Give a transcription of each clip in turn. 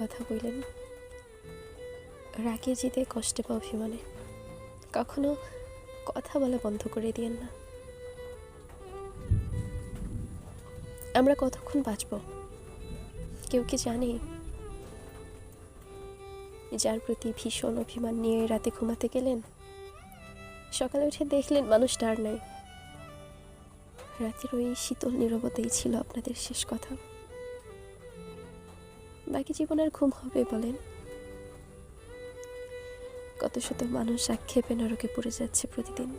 কথা বললেন রাগে জিতে কষ্টে বা অভিমানে কখনো কথা বলা বন্ধ করে দিয়েন না। আমরা কতক্ষণ বাঁচব? কেউ কি জানে? যার প্রতি ভীষণ অভিমান নিয়ে রাতে ঘুমাতে গেলেন, সকালে উঠে দেখলেন মানুষ আর নাই রাতের ওই শীতল নীরবতাই ছিল আপনাদের শেষ কথা। বাকি জীবন আর ঘুম হবে বলেন। কত শত মানুষ আক্ষেপে নরকে পড়ে যাচ্ছে প্রতিদিন।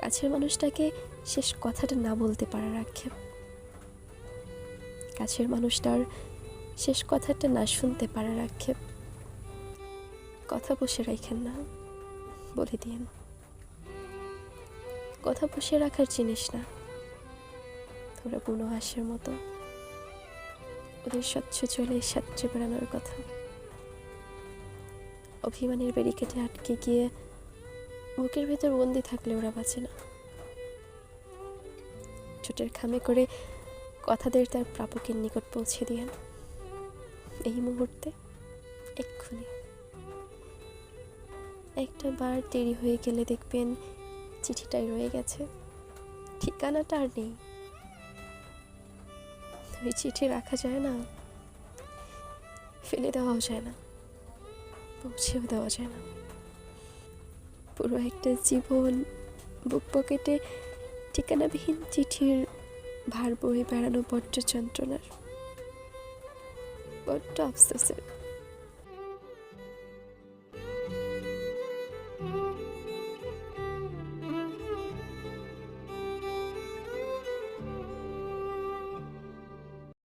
কাছের মানুষটাকে শেষ কথাটা না বলতে পারার আক্ষেপ কাছের মানুষটার শেষ কথাটা না শুনতে পারার আক্ষেপ কথা বসে রাখেন না, বলে দিয়েন। কথা বসে রাখার জিনিস না, তোরা বুনো হাসের মতো। ওদের স্বচ্ছ চলে সাঁতরে বেড়ানোর কথা। অভিমানের ব্যারিকেটে আটকে গিয়ে বুকের ভেতর বন্দি থাকলে ওরা বাঁচে না। ছোটের খামে করে কথাদের তার প্রাপকের নিকট পৌঁছে দিয়েন। এই মুহূর্তে এক্ষুনি। একটা বার দেরি হয়ে গেলে দেখবেন চিঠিটাই রয়ে গেছে। ঠিকানাটা আর নেই। ওই চিঠি রাখা যায় না, ফেলে দেওয়াও যায় না, পৌঁছেও দেওয়া যায় না। পুরো একটা জীবন বুক পকেটে ঠিকানাবিহীন চিঠির ভার বয়ে বেড়ানো বড্ড যন্ত্রণার বড্ড আফসোসের।